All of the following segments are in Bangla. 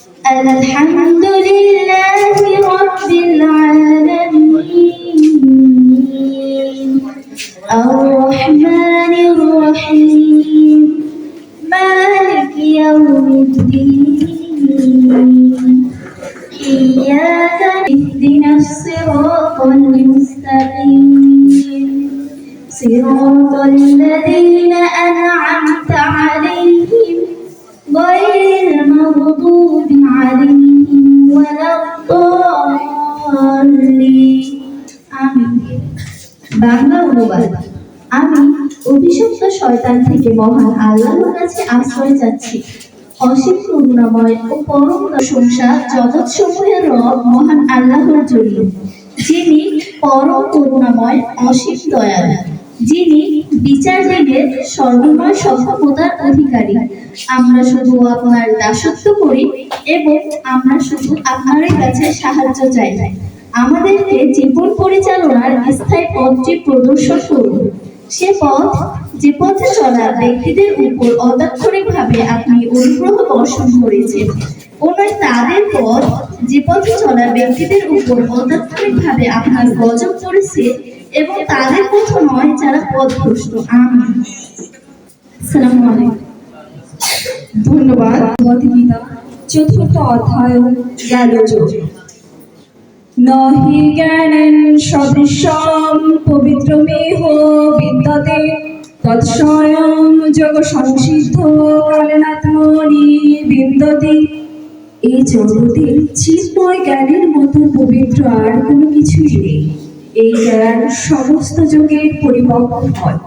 الحمد لله رب العالمين. الرحمن الرحيم. مالك يوم الدين. إياك اهدنا الصراط المستقيم صراط الذين বাংলা অনুবাদ। আমি অভিশপ্ত শয়তান থেকে মহান আল্লাহর কাছে আশ্রয় চাচ্ছি। অসীম করুণাময় ও পরম প্রশংসা জগৎ সমূহের রব মহান আল্লাহর জন্য, যিনি পরম করুণাময়, অসীম দয়ালু, যিনি বিচার দিনের সর্বময় সক্ষমতার অধিকারী। আমরা শুধু আপনার দাসত্ব করি এবং আমরা শুধু আপনারই কাছে সাহায্য চাই। আমাদেরকে জীবন পরিচালনার স্থায়ী পথটি প্রদর্শন করুন। সে পথ যে পথে চলা ব্যক্তিদের উপর অতাৎক্ষণিকভাবে আপনি অনুগ্রহ বর্ষণ করেছেন ও নয় তাদের পথ যে পথে চলা ব্যক্তিদের উপর আপনার গজব করেছে এবং তাদের পথ নয় যারা পথভ্রষ্ট। আমি আলাইকুম। ধন্যবাদ। ভগবদ্গীতা চতুর্থ অধ্যায় নহি জ্ঞানেন সদৃশম পবিত্রমেহ বিদ্যতে। তৎস্বয়ং যোগ সংসিদ্ধ কালেনাত্মনি বিন্দতি এই জগতে চিন্ময় জ্ঞানের মতো পবিত্র আর কোনো কিছুই নেই। এই জ্ঞান সমস্ত যোগের পরিবর্তন হয়।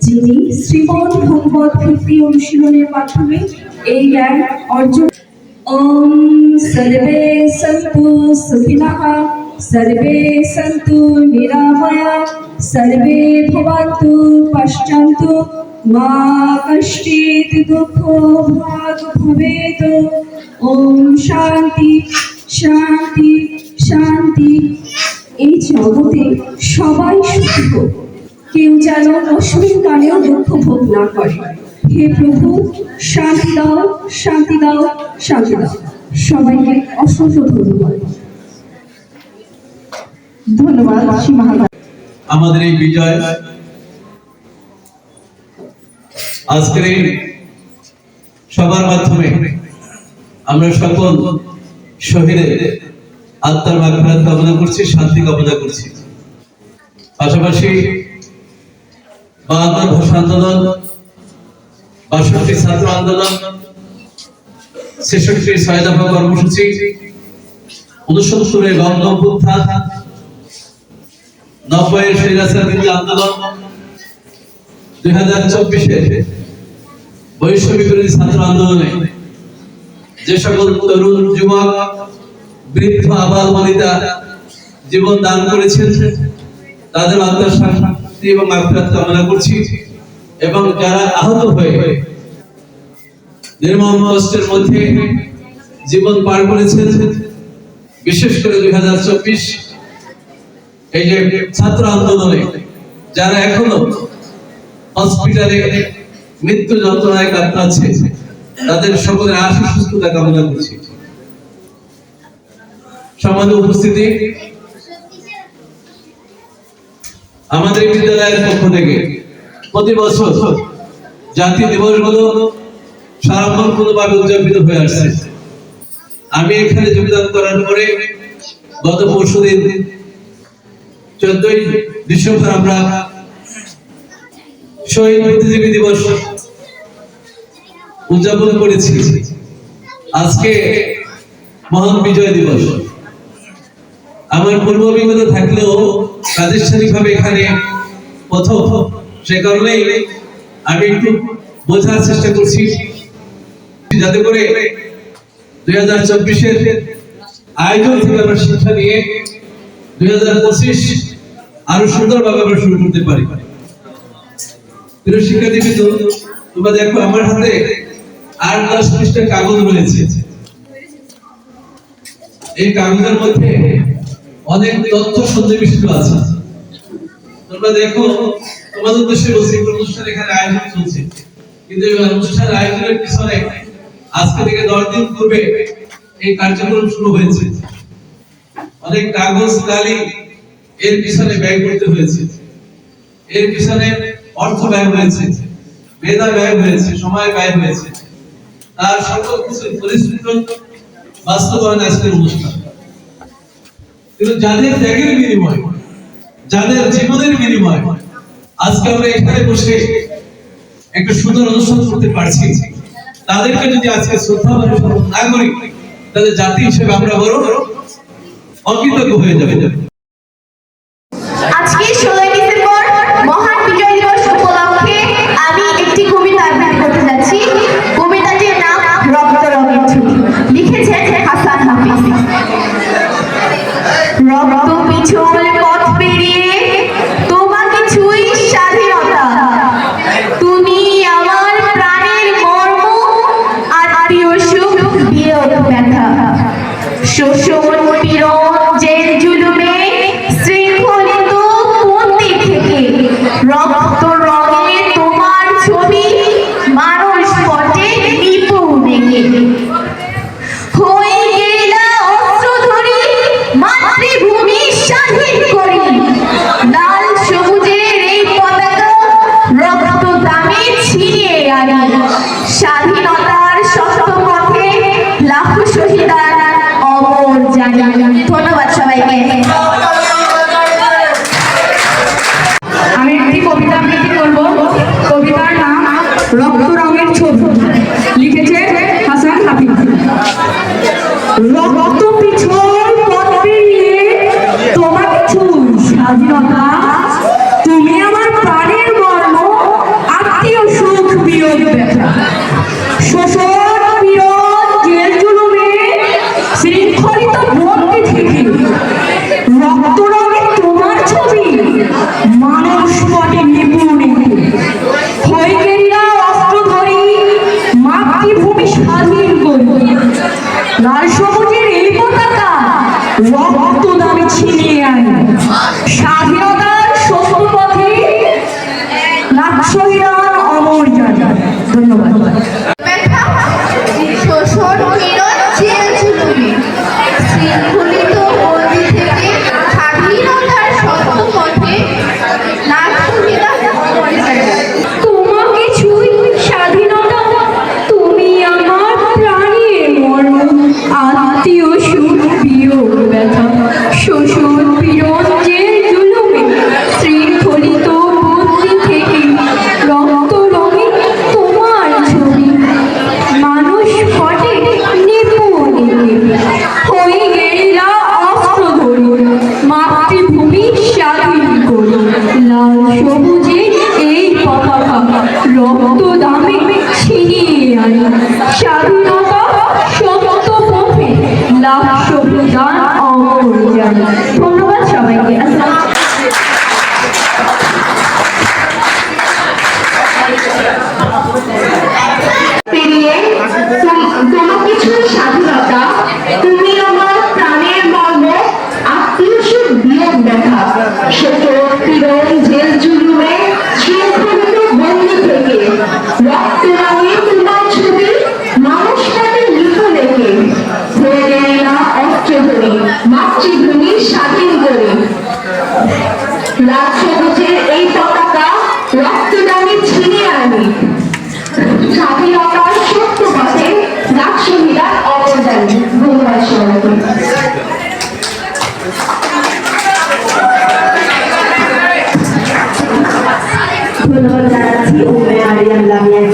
যিনি শ্রীমন ভগবত ভক্তি অনুশীলনের মাধ্যমে এই জ্ঞান অর্জন ওম সর্বে সন্তু সুখিনঃ সর্বে সন্তু নিরাময়া সর্বে ভবন্তু পশ্যন্তু মা কষ্টিত দুঃখ ভাগ ভবেত ওম শান্তি শান্তি শান্তি এই জগতে সবাই সুখী কেউ যেন অশ্বিন কালেও দুঃখ ভোগ না করে। হে প্রভু, শান্তি দাও শান্তি দাও শান্তি দাও। সবাইকে অসংখ্য ধন্যবাদ। আমাদের এই বিজয় আজকের সবার মাধ্যমে আমরা সকল শহীদের আত্মার মাগফিরাত কামনা করছি, শান্তি কামনা করছি। পাশাপাশি বাংলা ভাষা আন্দোলন বাষট্টি ছাত্র আন্দোলন, ছেষট্টি ছয় দফা কর্মসূচি, উনসত্তরের গণ অভ্যুত্থান নব্বইয়ের স্বৈরাচার বিরোধী আন্দোলন, দুই হাজার চব্বিশে বৈষম্য বিরোধী ছাত্র আন্দোলনে যে সকল তরুণ, যুবক, বৃদ্ধ আবাল বনিতা জীবন দান করেছেন, তাদের আত্মার শান্তি এবং মাগফিরাত কামনা করছি। এবং যারা আহত হয়ে নির্মম কষ্টের মধ্যে জীবন পার করেছেন, বিশেষ করে দুই হাজার চব্বিশ, এই যে ছাত্র আন্দোলনে যারা এখনও হসপিটালে মৃত্যু যন্ত্রণায় কাতরাচ্ছে তাদের সকলের আশু সুস্থতা কামনা করছি। সমাজ উপস্থিতি, আমাদের বিদ্যালয়ের পক্ষ থেকে প্রতি বছর জাতীয় দিবসগুলো সারাঙ্গনভাবে উদযাপিত হয়ে আসছে। আমি এখানে যোগদান করার পরে গত পরশু দিন চোদ্দই ডিসেম্বর আমরা শহীদ বুদ্ধিজীবী দিবস উদযাপন করেছি। আজকে মহান বিজয় দিবস। আমার পূর্ব অভিজ্ঞতা থাকলেও প্রাতিষ্ঠানিকভাবে এখানে প্রথম সে কারণেই আমি একটু বোঝার চেষ্টা করছি। যাতে করে দুই হাজার চব্বিশের আয়োজন থেকে আমরা শিক্ষা নিয়ে দুই হাজার পঁচিশ আরও সুন্দরভাবে আমরা শুরু করতে পারি। প্রিয় শিক্ষার্থী বৃন্দ তোমরা দেখো আমার হাতে আট দশ পৃষ্ঠা কাগজ রয়েছে। এই কাগজের মধ্যে অনেক তথ্য সন্নিবিষ্ট আছে। তোমরা দেখো তোমাদের উদ্দেশ্যে বলছি অনুষ্ঠান এখানে আয়োজন চলছে। কিন্তু এই অনুষ্ঠান আয়োজনের পিছনে আজকে থেকে দশ দিন পূর্বে এই কার্যক্রম শুরু হয়েছে। অনেক কাগজ কালি এর পিছনে ব্যয় করতে হয়েছে। এর পিছনে অর্থ ব্যয় হয়েছে, মেধা ব্যয় হয়েছে, সময় ব্যয় হয়েছে। তার সকল কিছু পরিশ্রুত বাস্তবায়ন আজকের অনুষ্ঠান। কিন্তু যাদের ত্যাগের বিনিময়, যাদের জীবনের বিনিময় আজকে আমরা এখানে বসে একটা সুন্দর অনুষ্ঠান করতে পারছি। তাদেরকে যদি আজকে শ্রদ্ধা না করি, তাহলে জাতি হিসেবে আমরা বড় অকৃতজ্ঞ হয়ে যাবে। আজকে আত্মীয় সুখ বিয়োগ ব্যথা। শোষণ রক্ত লাল সবুজের মাতৃভূমি স্বাধীন করে। লাল সবুজের এই পতাকা রক্তদানে ছিনিয়ে আনি। স্বাধীনতার সত্য পথে লাখ শহীদার অবদান ধন্যবাদ সবাইকে। ধন্যবাদ জানাচ্ছি উম্মে আরিয়ান লামিয়াকে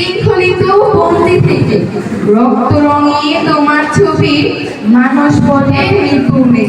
শৃঙ্খলিত বন্দি থেকে। রক্ত রঙে তোমার ছবি মানুষ বলে নিপুণে